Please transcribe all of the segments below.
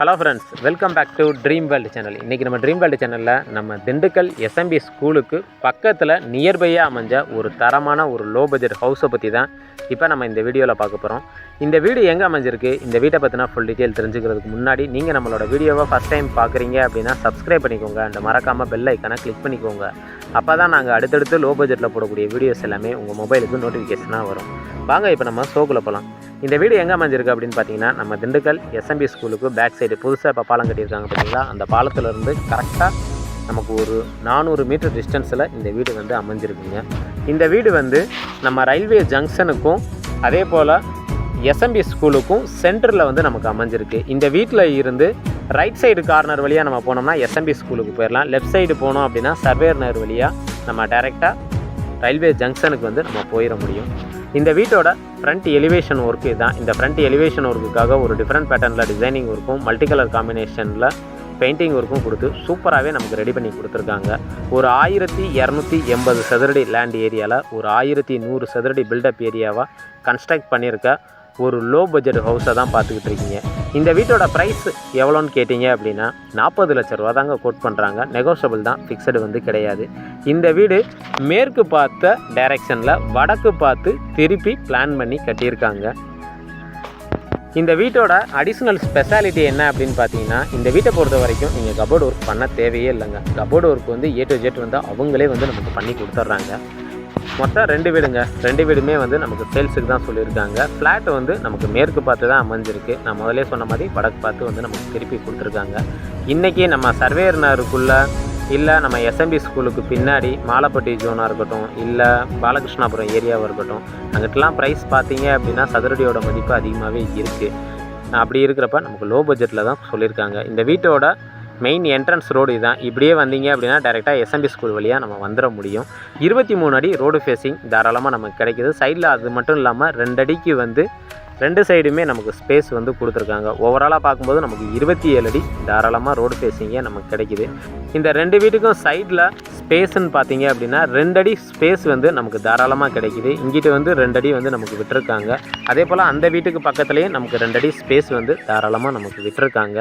Hello friends welcome back to dream world channel இன்றைக்கி நம்ம dream world சேனலில் நம்ம திண்டுக்கல் எஸ்எம்பி ஸ்கூலுக்கு பக்கத்தில் நியர்பையாக அமைஞ்ச ஒரு தரமான ஒரு லோ பட்ஜெட் ஹவுஸை பற்றி தான் இப்போ நம்ம இந்த வீடியோவில் பார்க்க போகிறோம் இந்த வீடு எங்கே அமைஞ்சிருக்கு? இந்த வீட்டை பற்றினா ஃபுல் டீட்டெயில் தெரிஞ்சுக்கிறதுக்கு முன்னாடி நீங்கள் நம்மளோட வீடியோவை ஃபஸ்ட் டைம் பார்க்குறீங்க அப்படின்னா சப்ஸ்கிரைப் பண்ணிக்கோங்க அந்த மறக்காமல் பெல் ஐக்கானை கிளிக் பண்ணிக்கோங்க. அப்போ தான் நாங்கள் அடுத்தடுத்து லோ பட்ஜெட்டில் போடக்கூடிய வீடியோஸ் எல்லாமே உங்கள் மொபைலுக்கு நோட்டிஃபிகேஷனாக வரும். வாங்க இப்போ நம்ம ஷோக்குள்ளே போகலாம் இந்த வீடு எங்கே அமைஞ்சிருக்கு அப்படின்னு பார்த்தீங்கன்னா நம்ம திண்டுக்கல் எஸ்எம்பி ஸ்கூலுக்கு பேக் சைடு புதுசாக இப்போ பாலம் கட்டியிருக்காங்க பார்த்தீங்களா அந்த பாலத்திலேருந்து கரெக்டாக நமக்கு ஒரு நானூறு மீட்டர் டிஸ்டன்ஸில் இந்த வீடு வந்து அமைஞ்சிருக்குங்க. இந்த வீடு வந்து நம்ம ரயில்வே ஜங்ஷனுக்கும் அதே போல் எஸ்எம்பி ஸ்கூலுக்கும் சென்டரில் வந்து நமக்கு அமைஞ்சிருக்கு. இந்த வீட்டில் இருந்து ரைட் சைடு கார்னர் வழியாக நம்ம போனோம்னா எஸ்எம்பி ஸ்கூலுக்கு போயிடலாம் லெஃப்ட் சைடு போனோம் அப்படின்னா சர்வேர் நகர் வழியாக நம்ம டைரெக்டாக ரயில்வே ஜங்ஷனுக்கு வந்து நம்ம போயிட முடியும். இந்த வீட்டோட ஃப்ரண்ட் எலிவேஷன் ஒர்க்கு தான் இந்த ஃப்ரண்ட் எலிவேஷன் ஒர்க்குக்காக ஒரு டிஃப்ரெண்ட் பேட்டர்னில் டிசைனிங் ஒர்க்கும் மல்டி கலர் காம்பினேஷனில் பெயிண்டிங் ஒர்க்கும் கொடுத்து சூப்பராகவே நமக்கு ரெடி பண்ணி கொடுத்துருக்காங்க. ஒரு ஆயிரத்தி இரநூத்தி எண்பது சதுரடி லேண்ட் ஏரியாவில் ஒரு ஆயிரத்தி நூறு சதுரடி பில்டப் ஏரியாவாக கன்ஸ்ட்ரக்ட் பண்ணியிருக்க ஒரு லோ பட்ஜெட் ஹவுஸை தான் பார்த்துக்கிட்டு இருக்கீங்க. இந்த வீட்டோட ப்ரைஸ் எவ்வளோன்னு கேட்டிங்க அப்படின்னா நாற்பது லட்ச ரூபா தாங்க கோட் பண்ணுறாங்க நெகோஷியபிள் தான் ஃபிக்ஸடு வந்து கிடையாது. இந்த வீடு மேற்கு பார்த்த டைரெக்ஷனில் வடக்கு பார்த்து திருப்பி பிளான் பண்ணி கட்டியிருக்காங்க. இந்த வீட்டோட அடிஷ்னல் ஸ்பெஷாலிட்டி என்ன அப்படின்னு பார்த்தீங்கன்னா இந்த வீட்டை பொறுத்த வரைக்கும் நீங்கள் கபோர்டு ஒர்க் பண்ண தேவையே இல்லைங்க. கபோர்டு ஒர்க் வந்து ஏ டு ஜெட் வந்து அவங்களே வந்து நமக்கு பண்ணி கொடுத்துட்றாங்க. மொத்தம் ரெண்டு வீடுங்க. ரெண்டு வீடுமே வந்து நமக்கு சேல்ஸுக்கு தான் சொல்லியிருக்காங்க. ஃப்ளாட் வந்து நமக்கு மேற்கு பார்த்து தான் அமைஞ்சிருக்கு. நான் முதலே சொன்ன மாதிரி வடக்கு பார்த்து வந்து நமக்கு திருப்பி கொடுத்துருக்காங்க. இன்றைக்கி நம்ம சர்வேயர்னருக்குள்ளே இல்லை நம்ம எஸ்எம்பி ஸ்கூலுக்கு பின்னாடி மாலப்பட்டி ஜோனாக இருக்கட்டும் இல்லை பாலகிருஷ்ணாபுரம் ஏரியாவாக இருக்கட்டும் அங்கிட்டலாம் ப்ரைஸ் பார்த்தீங்க அப்படின்னா சதுரடியோட மதிப்பு அதிகமாகவே இருக்குது அப்படி இருக்கிறப்ப நமக்கு லோ பட்ஜெட்டில் தான் சொல்லியிருக்காங்க. இந்த வீட்டோட மெயின் என்ட்ரன்ஸ் ரோடு இதுதான். இப்படியே வந்தீங்க அப்படின்னா டேரெக்டாக எஸ்எம்பி ஸ்கூல் வழியாக நம்ம வந்துட முடியும். இருபத்தி மூணு அடி ரோடு ஃபேஸிங் தாராளமாக நமக்கு கிடைக்கிது. சைடில் அது மட்டும் இல்லாமல் ரெண்டு அடிக்கு வந்து ரெண்டு சைடுமே நமக்கு ஸ்பேஸ் வந்து கொடுத்துருக்காங்க. ஓவராலாக பார்க்கும்போது நமக்கு இருபத்தி ஏழு அடி தாராளமாக ரோடு ஃபேஸிங்கே நமக்கு கிடைக்கிது. இந்த ரெண்டு வீட்டுக்கும் சைடில் ஸ்பேஸ்ன்னு பார்த்தீங்க அப்படின்னா ரெண்டடி ஸ்பேஸ் வந்து நமக்கு தாராளமாக கிடைக்கிது. இங்கிட்டு வந்து ரெண்டடி வந்து நமக்கு விட்டுருக்காங்க. அதே போல் அந்த வீட்டுக்கு பக்கத்துலேயே நமக்கு ரெண்டடி ஸ்பேஸ் வந்து தாராளமாக நமக்கு விட்டுருக்காங்க.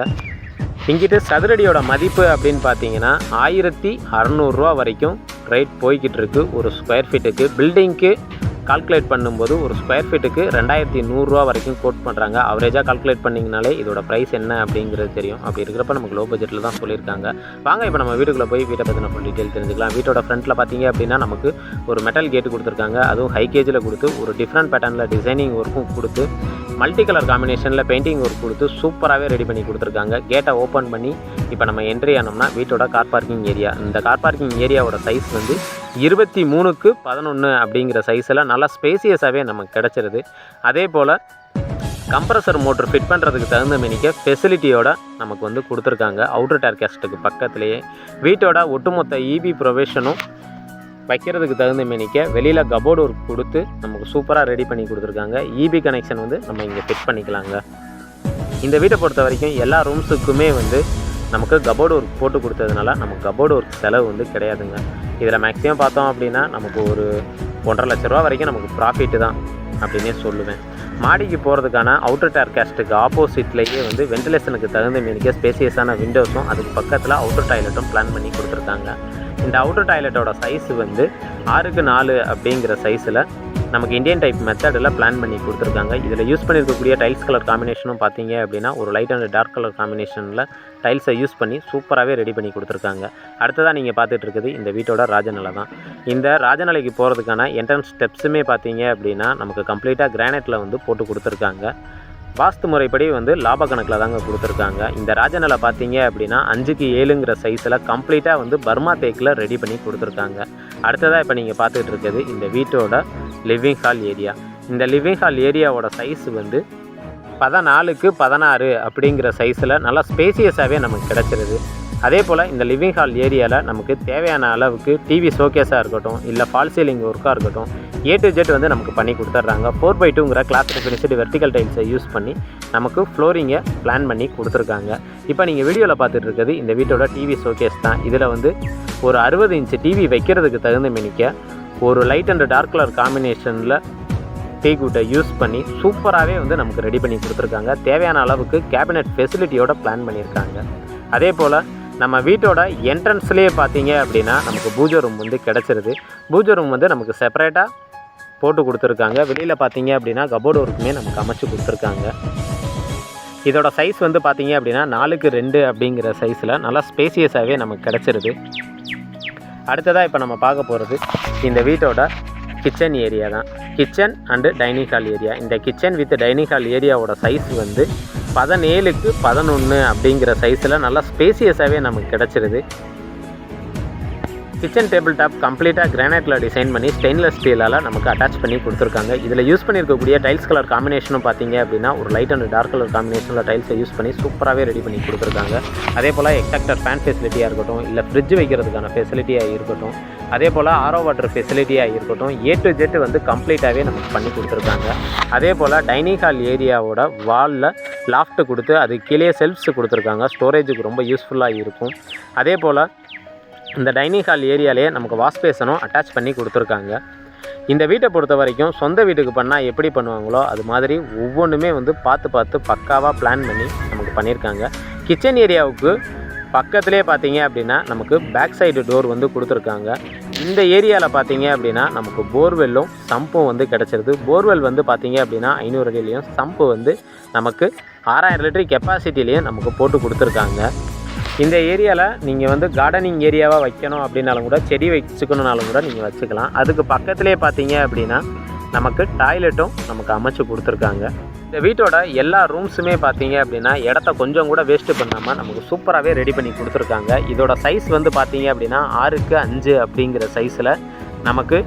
இங்கிட்டு சதுரடியோட மதிப்பு அப்படின்னு பார்த்தீங்கன்னா ஆயிரத்தி அறநூறுரூவா வரைக்கும் ரேட் போய்கிட்டு இருக்கு. ஒரு ஸ்கொயர் ஃபீட்டுக்கு பில்டிங்க்கு கால்குலேட் பண்ணும்போது ஒரு ஸ்கொயர் ஃபீட்டுக்கு ரெண்டாயிரத்தி நூறுரூவா வரைக்கும் கோட் பண்ணுறாங்க அவரேஜாக கால்குலேட் பண்ணிங்கனாலே இதோட ப்ரைஸ் என்ன அப்படிங்கிறது தெரியும். அப்படி இருக்கிறப்ப நமக்கு லோ பட்ஜெட்டில் தான் சொல்லியிருக்காங்க. வாங்க இப்போ நம்ம வீட்டுக்குள்ளே போய் வீட்டை பற்றின ஃபுல் டீட்டெயில் தெரிஞ்சுக்கலாம். வீட்டோட ஃப்ரண்ட்டில் பார்த்தீங்க அப்படின்னா நமக்கு ஒரு மெட்டல் கேட்டு கொடுத்துருக்காங்க. அதுவும் ஹை கேஜில் கொடுத்து ஒரு டிஃப்ரெண்ட் பேட்டர்னில் டிசைனிங் ஒர்க்கும் கொடுத்து மல்டி கலர் காம்பினேஷனில் பெயிண்டிங் ஒர்க் கொடுத்து சூப்பராகவே ரெடி பண்ணி கொடுத்துருக்காங்க. கேட்டை ஓப்பன் பண்ணி இப்போ நம்ம என்ட்ரி ஆனோம்னா வீட்டோட கார் பார்க்கிங் ஏரியா இந்த கார் பார்க்கிங் ஏரியாவோட சைஸ் வந்து இருபத்தி மூணுக்கு பதினொன்று அப்படிங்கிற சைஸில் நல்லா ஸ்பேசியஸாகவே நமக்கு கிடச்சிருது. அதே போல் கம்ப்ரஸர் மோட்டர் ஃபிட் பண்ணுறதுக்கு தகுந்த மெனிக்க ஃபெசிலிட்டியோட நமக்கு வந்து கொடுத்துருக்காங்க. அவுட்டர் டேர் கேஸ்ட்டுக்கு பக்கத்துலேயே. வீட்டோட ஒட்டுமொத்த இபி ப்ரொவேஷனும் வைக்கிறதுக்கு தகுந்த மேனிக்க வெளியில் கபோர்டு ஒர்க் கொடுத்து நமக்கு சூப்பராக ரெடி பண்ணி கொடுத்துருக்காங்க. இபி கனெக்ஷன் வந்து நம்ம இங்கே ஃபிட் பண்ணிக்கலாங்க. இந்த வீட்டை பொறுத்த வரைக்கும் எல்லா ரூம்ஸுக்குமே வந்து நமக்கு கபோர்டு ஒர்க் போட்டு கொடுத்ததுனால நமக்கு கபோர்டு ஒர்க் செலவு வந்து கிடையாதுங்க. இதில் மேக்ஸிமம் பார்த்தோம் அப்படின்னா நமக்கு ஒரு ஒன்றரை லட்ச ரூபா வரைக்கும் நமக்கு ப்ராஃபிட்டு தான் அப்படின்னே சொல்லுவேன். மாடிக்கு போகிறதுக்கான அவுட்டர் டயர் கேஸ்ட்டுக்கு ஆப்போசிட்லேயே வந்து வென்டிலேஷனுக்கு தகுந்த மீனிக்க ஸ்பேசியஸான விண்டோஸும் அதுக்கு பக்கத்தில் அவுட்டர் டாய்லெட்டும் பிளான் பண்ணி கொடுத்துருக்காங்க. இந்த அவுட்டர் டாய்லெட்டோட சைஸ் வந்து ஆறுக்கு நாலு அப்படிங்கிற சைஸில் நமக்கு இந்தியன் டைப் மெத்தடில் பிளான் பண்ணி கொடுத்துருக்காங்க. இதில் யூஸ் பண்ணியிருக்கக்கூடிய டைல்ஸ் கலர் காம்பினேஷனும் பார்த்தீங்க அப்படின்னா ஒரு லைட் அண்ட் டார்க் கலர் காம்பினேஷனில் டைல்ஸை யூஸ் பண்ணி சூப்பராகவே ரெடி பண்ணி கொடுத்துருக்காங்க. அடுத்ததாக நீங்கள் பார்த்துட்டு இருக்குது இந்த வீட்டோட ராஜநிலை தான். இந்த ராஜநிலைக்கு போகிறதுக்கான என்ட்ரன்ஸ் ஸ்டெப்ஸுமே பார்த்தீங்க அப்படின்னா நமக்கு கம்ப்ளீட்டாக கிரானைட்டில் வந்து போட்டு கொடுத்துருக்காங்க. வாஸ்து முறைப்படி வந்து லாப கணக்கில் தாங்க கொடுத்துருக்காங்க. இந்த ராஜநிலை பார்த்தீங்க அப்படின்னா அஞ்சுக்கு ஏழுங்கிற சைஸில் கம்ப்ளீட்டாக வந்து பர்மா தேக்கில் ரெடி பண்ணி கொடுத்துருக்காங்க. அடுத்ததாக இப்போ நீங்கள் பார்த்துட்டு இருக்குது இந்த வீட்டோட லிவிங் ஹால் ஏரியா இந்த லிவிங் ஹால் ஏரியாவோட சைஸ் வந்து பதினாலுக்கு பதினாறு அப்படிங்கிற சைஸில் நல்லா ஸ்பேசியஸாகவே நமக்கு கிடச்சிருது. அதே போல் இந்த லிவிங் ஹால் ஏரியாவில் நமக்கு தேவையான அளவுக்கு டிவி ஷோகேஸாக இருக்கட்டும் இல்லை ஃபால் சீலிங் ஒர்க்காக இருக்கட்டும் ஏ டு ஜெட் வந்து நமக்கு பண்ணி கொடுத்துட்றாங்க. ஃபோர் பை டூங்கிற கிளாஸ் ஃபினிஷ்டு வெர்டிக்கல் டைல்ஸை யூஸ் பண்ணி நமக்கு ஃப்ளோரிங்கை பிளான் பண்ணி கொடுத்துருக்காங்க. இப்போ நீங்கள் வீடியோவில் பார்த்துட்டு இருக்கிறது இந்த வீட்டோட டிவி ஷோகேஸ் தான். இதில் வந்து ஒரு அறுபது இன்ச்சு டிவி வைக்கிறதுக்கு தகுந்த மெனிக்க ஒரு லைட் அண்ட் டார்க் கலர் காம்பினேஷனில் டீக்குட்டை யூஸ் பண்ணி சூப்பராகவே வந்து நமக்கு ரெடி பண்ணி கொடுத்துருக்காங்க. தேவையான அளவுக்கு கேபினெட் ஃபெசிலிட்டியோட பிளான் பண்ணியிருக்காங்க அதே போல் நம்ம வீட்டோட என்ட்ரன்ஸ்லேயே பார்த்தீங்க அப்படின்னா நமக்கு பூஜை ரூம் வந்து கிடச்சிருது. பூஜை ரூம் வந்து நமக்கு செப்பரேட்டாக போட்டு கொடுத்துருக்காங்க. வெளியில் பார்த்தீங்க அப்படின்னா கபோர்டு ஒர்க்குமே நமக்கு அமைச்சு கொடுத்துருக்காங்க. இதோட சைஸ் வந்து பார்த்தீங்க அப்படின்னா நாலுக்கு ரெண்டு அப்படிங்கிற சைஸில் நல்லா ஸ்பேசியஸாகவே நமக்கு கிடச்சிருது. அடுத்ததாக இப்போ நம்ம பார்க்க போகிறது இந்த வீட்டோட கிச்சன் ஏரியா தான். Kitchen and dining hall area இந்த கிச்சன் வித் டைனிங் ஹால் ஏரியாவோட சைஸ் வந்து பதினேழுக்கு பதினொன்று அப்படிங்கிற சைஸில் நல்லா ஸ்பேசியஸாகவே நமக்கு கிடச்சிருது. கிச்சன் டேபிள் டாப் கம்ப்ளீட்டாக கிரானைட்டில் டிசைன் பண்ணி ஸ்டெயின்லெஸ் ஸ்டீலால் நமக்கு அட்டாச் பண்ணி கொடுத்துருக்காங்க. இதில் யூஸ் பண்ணியிருக்கக்கூடிய டைல்ஸ் கலர் காம்பினேஷனும் பார்த்தீங்க அப்படின்னா ஒரு லைட் அண்ட் டார்க் கலர் காம்பினேஷனில் டைல்ஸை யூஸ் பண்ணி சூப்பராகவே ரெடி பண்ணி கொடுத்துருக்காங்க. அதே போல் எக்ஸாக்டர் ஃபேன் ஃபெசிலிட்டியாக இருக்கட்டும் இல்லை ஃப்ரிட்ஜ் வைக்கிறதுக்கான ஃபெசிலிட்டியாக இருக்கட்டும் அதே போல் ஆரோ வாட்டர் ஃபெசிலிட்டியாக இருக்கட்டும் ஏ டு ஜெட் வந்து கம்ப்ளீட்டாகவே நமக்கு பண்ணி கொடுத்துருக்காங்க. அதே போல் டைனிங் ஹால் ஏரியாவோட வாலில் லாஃப்ட் கொடுத்து அது கீழே செல்ஃப்ஸ் கொடுத்துருக்காங்க. ஸ்டோரேஜுக்கு ரொம்ப யூஸ்ஃபுல்லாக இருக்கும். அதே போல் இந்த டைனிங் ஹால் ஏரியாலேயே நமக்கு வாஷ் பேசனும் அட்டாச் பண்ணி கொடுத்துருக்காங்க. இந்த வீட்டை பொறுத்த வரைக்கும் சொந்த வீட்டுக்கு பண்ணால் எப்படி பண்ணுவாங்களோ அது மாதிரி ஒவ்வொன்றுமே வந்து பார்த்து பார்த்து பக்காவாக பிளான் பண்ணி நமக்கு பண்ணியிருக்காங்க கிச்சன் ஏரியாவுக்கு பக்கத்துலேயே பார்த்தீங்க அப்படின்னா நமக்கு பேக் சைடு டோர் வந்து கொடுத்துருக்காங்க. இந்த ஏரியாவில் பார்த்தீங்க அப்படின்னா நமக்கு போர்வெல்லும் சம்பும் வந்து கிடச்சிருது. போர்வெல் வந்து பார்த்தீங்க அப்படின்னா ஐநூறு அடியிலையும் சம்பு வந்து நமக்கு ஆறாயிரம் லிட்டர் கெப்பாசிட்டிலையும் நமக்கு போட்டு கொடுத்துருக்காங்க. இந்த ஏரியாவில் நீங்கள் வந்து கார்டனிங் ஏரியாவாக வைக்கணும் அப்படின்னாலும் கூட செடி வச்சுக்கணுனாலும் கூட நீங்கள் வச்சுக்கலாம். அதுக்கு பக்கத்துலேயே பார்த்தீங்க அப்படின்னா நமக்கு டாய்லெட்டும் நமக்கு அமைச்சு கொடுத்துருக்காங்க. இந்த வீட்டோட எல்லா ரூம்ஸுமே பார்த்தீங்க அப்படின்னா இடத்த கொஞ்சம் கூட வேஸ்ட்டு பண்ணாமல் நமக்கு சூப்பராகவே ரெடி பண்ணி கொடுத்துருக்காங்க. இதோட சைஸ் வந்து பார்த்தீங்க அப்படின்னா ஆறுக்கு அஞ்சு அப்படிங்கிற சைஸில் நமக்கு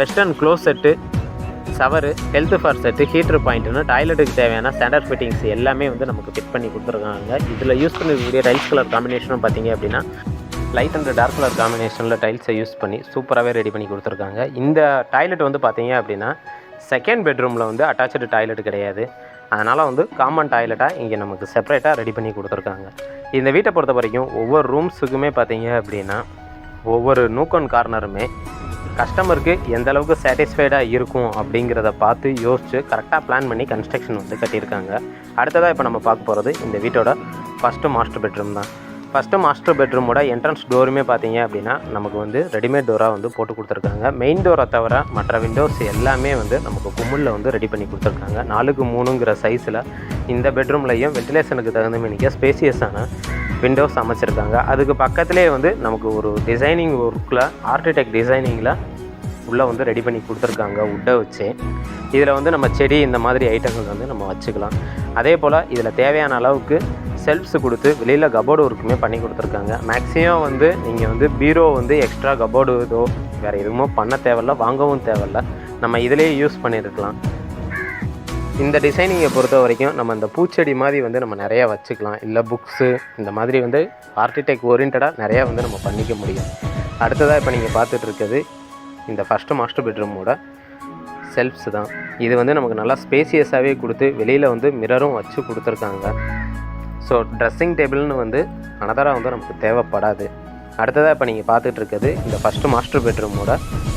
western closet shower health faucet heater பாயிண்ட்டுன்னு டாய்லெட்டுக்கு தேவையான ஸ்டாண்டர்ட் ஃபிட்டிங்ஸ் எல்லாமே வந்து நமக்கு ஃபிட் பண்ணி கொடுத்துருக்காங்க. இதில் யூஸ் பண்ணக்கூடிய டைல்ஸ் கலர் காம்பினேஷனும் பார்த்தீங்க அப்படின்னா லைட் அண்ட் டார்க் கலர் காம்பினேஷனில் டைல்ஸை யூஸ் பண்ணி சூப்பராகவே ரெடி பண்ணி கொடுத்துருக்காங்க. இந்த டாய்லெட் வந்து பார்த்தீங்க அப்படின்னா செகண்ட் பெட்ரூமில் வந்து அட்டாச்சு டாய்லெட் கிடையாது. அதனால் வந்து காமன் டாய்லெட்டாக இங்கே நமக்கு செப்பரேட்டாக ரெடி பண்ணி கொடுத்துருக்காங்க. இந்த வீட்டை பொறுத்த வரைக்கும் ஒவ்வொரு ரூம்ஸுக்குமே பார்த்தீங்க அப்படின்னா ஒவ்வொரு நூக்கன் கார்னருமே கஸ்டமருக்கு எந்த அளவுக்கு சாட்டிஸ்ஃபைடாக இருக்கும் அப்படிங்கிறத பார்த்து யோசித்து கரெக்டாக பிளான் பண்ணி கன்ஸ்ட்ரக்ஷன் வந்து கட்டியிருக்காங்க. அடுத்ததாக இப்போ நம்ம பார்க்க போகிறது இந்த வீட்டோட ஃபஸ்ட்டு மாஸ்டர் பெட்ரூம் தான். ஃபஸ்ட்டு மாஸ்டர் பெட்ரூமோட என்ட்ரன்ஸ் டோருமே பார்த்தீங்க அப்படின்னா நமக்கு வந்து ரெடிமேட் டோராக வந்து போட்டு கொடுத்துருக்காங்க. மெயின் டோரை தவிர மற்ற விண்டோஸ் எல்லாமே வந்து நமக்கு கும்முளில் வந்து ரெடி பண்ணி கொடுத்துருக்காங்க. நாலுக்கு மூணுங்கிற சைஸில் இந்த பெட்ரூம்லையும் வென்டிலேஷனுக்கு தகுந்த மாதிரிக்க ஸ்பேசியஸான விண்டோஸ் அமைச்சிருக்காங்க. அதுக்கு பக்கத்துலேயே வந்து நமக்கு ஒரு டிசைனிங் ஒர்க்கில் ஆர்கிடெக்ட் டிசைனிங்கில் உள்ளே வந்து ரெடி பண்ணி கொடுத்துருக்காங்க உட்டை வச்சு. இதில் வந்து நம்ம செடி இந்த மாதிரி ஐட்டங்கள் வந்து நம்ம வச்சுக்கலாம். அதே போல் இதில் தேவையான அளவுக்கு செல்ஃப்ஸ் கொடுத்து வெளியில் கபோர்டு ஒர்க்குமே பண்ணி கொடுத்துருக்காங்க. மேக்ஸிமம் வந்து நீங்கள் வந்து பீரோ வந்து எக்ஸ்ட்ரா கபோர்டு இதோ வேறு எதுவுமோ பண்ண தேவையில்ல வாங்கவும் தேவையில்ல. நம்ம இதிலேயே யூஸ் பண்ணியிருக்கலாம் இந்த டிசைனிங்கை பொறுத்த வரைக்கும் நம்ம இந்த பூச்செடி மாதிரி வந்து நம்ம நிறையா வச்சுக்கலாம். இல்லை புக்ஸு இந்த மாதிரி வந்து ஆர்டிடெக் ஓரியன்டாக நிறையா வந்து நம்ம பண்ணிக்க முடியும். அடுத்ததாக இப்போ நீங்கள் பார்த்துட்டு இருக்கிறது இந்த ஃபஸ்ட்டு மாஸ்டர் பெட்ரூமோட செல்ஃப்ஸ் தான். இது வந்து நமக்கு நல்லா ஸ்பேசியஸாகவே கொடுத்து வெளியில் வந்து மிரரும் வச்சு கொடுத்துருக்காங்க. ஸோ ட்ரெஸ்ஸிங் டேபிள்னு வந்து அனதராக வந்து நமக்கு தேவைப்படாது. அடுத்ததாக இப்போ நீங்கள் பார்த்துட்டு இருக்கிறது இந்த ஃபஸ்ட்டு மாஸ்டர் பெட்ரூமோட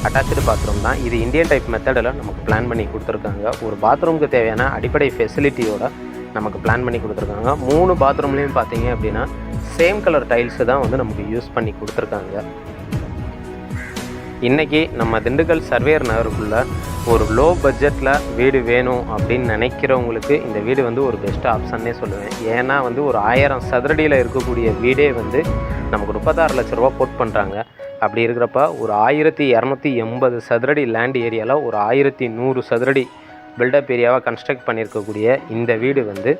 அட்டாச்சு பாத்ரூம் தான். இது இந்தியன் டைப் மெத்தடில் நமக்கு பிளான் பண்ணி கொடுத்துருக்காங்க. ஒரு பாத்ரூமுக்கு தேவையான அடிப்படை ஃபெசிலிட்டியோட நமக்கு பிளான் பண்ணி கொடுத்துருக்காங்க. மூணு பாத்ரூம்லேயும் பார்த்தீங்க அப்படின்னா சேம் கலர் டைல்ஸு தான் வந்து நமக்கு யூஸ் பண்ணி கொடுத்துருக்காங்க. இன்றைக்கி நம்ம திண்டுக்கல் சர்வேர் நகருக்குள்ளே ஒரு லோ பட்ஜெட்டில் வீடு வேணும் அப்படின்னு நினைக்கிறவங்களுக்கு இந்த வீடு வந்து ஒரு பெஸ்ட் ஆப்ஷன்னே சொல்லுவேன். ஏன்னா வந்து ஒரு ஆயிரம் சதுரடியில் இருக்கக்கூடிய வீடே வந்து நமக்கு முப்பத்தாறு லட்ச ரூபா போட் பண்ணுறாங்க அப்படி இருக்கிறப்ப ஒரு ஆயிரத்தி இரநூத்தி எண்பது சதுரடி லேண்ட் ஏரியாவில் ஒரு ஆயிரத்தி நூறு சதுரடி பில்டப் ஏரியாவாக கன்ஸ்ட்ரக்ட் பண்ணியிருக்கக்கூடிய இந்த வீடு வந்து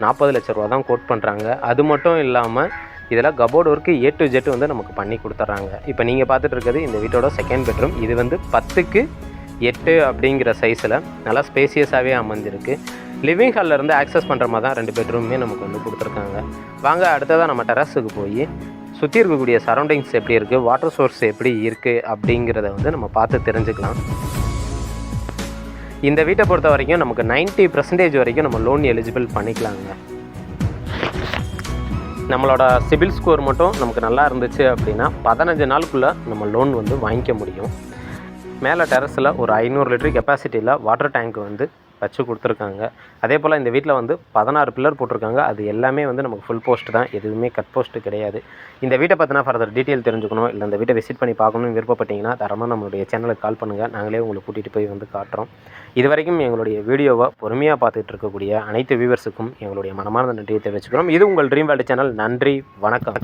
நாற்பது லட்ச ரூபா தான் கோட் பண்ணுறாங்க அது மட்டும் இல்லாமல் இதெல்லாம் cupboard work A to Z வந்து நமக்கு பண்ணி கொடுத்துட்றாங்க. இப்போ நீங்கள் பார்த்துட்டு இருக்கிறது இந்த வீட்டோட செகண்ட் பெட்ரூம் இது வந்து பத்துக்கு எட்டு அப்படிங்கிற சைஸில் நல்லா ஸ்பேசியஸாகவே அமைஞ்சிருக்கு. லிவிங் ஹாலில் இருந்து ஆக்சஸ் பண்ணுற மாதிரி தான் ரெண்டு பெட்ரூமே நமக்கு வந்து கொடுத்துருக்காங்க. வாங்க அடுத்ததாக நம்ம டெரஸுக்கு போய் சுற்றி இருக்கக்கூடிய சரௌண்டிங்ஸ் எப்படி இருக்குது வாட்டர் சோர்ஸ் எப்படி இருக்குது அப்படிங்கிறத வந்து நம்ம பார்த்து தெரிஞ்சுக்கலாம். இந்த வீட்டை பொறுத்த வரைக்கும் நமக்கு 90% பர்சன்டேஜ் வரைக்கும் நம்ம லோன் எலிஜிபிள் பண்ணிக்கலாங்க. நம்மளோட சிபில் ஸ்கோர் மட்டும் நமக்கு நல்லா இருந்துச்சு அப்படின்னா பதினஞ்சு நாளுக்குள்ளே நம்ம லோன் வந்து வாங்கிக்க முடியும். மேலே டெரஸில் ஒரு ஐநூறு லிட்டர் கெப்பாசிட்டியில் வாட்டர் டேங்க் வந்து வச்சு கொடுத்துருக்காங்க. அதே போல் இந்த வீட்டில் வந்து பதினாறு பில்லர் போட்டிருக்காங்க. அது எல்லாமே வந்து நமக்கு ஃபுல் போஸ்ட் தான். எதுவுமே கட் போஸ்ட் கிடையாது. இந்த வீட்டை பற்றினா ஃபர்தர் டீட்டெயில் தெரிஞ்சுக்கணும். இல்லை இந்த வீட்டை விசிட் பண்ணி பார்க்கணும்னு விருப்பப்பட்டீங்கன்னா தரமாக நம்மளுடைய சேனலுக்கு கால் பண்ணுங்கள் நாங்களே உங்களை கூட்டிகிட்டு போய் வந்து காட்டுறோம். இது வரைக்கும் எங்களுடைய வீடியோவை பொறுமையாக பார்த்துட்டு இருக்கக்கூடிய அனைத்து வியூவர்ஸுக்கும் எங்களுடைய மனமார்ந்த நன்றியை தெரிவிச்சுக்கிறோம். இது உங்கள் ட்ரீம் வேல்டு சேனல் நன்றி. வணக்கம்.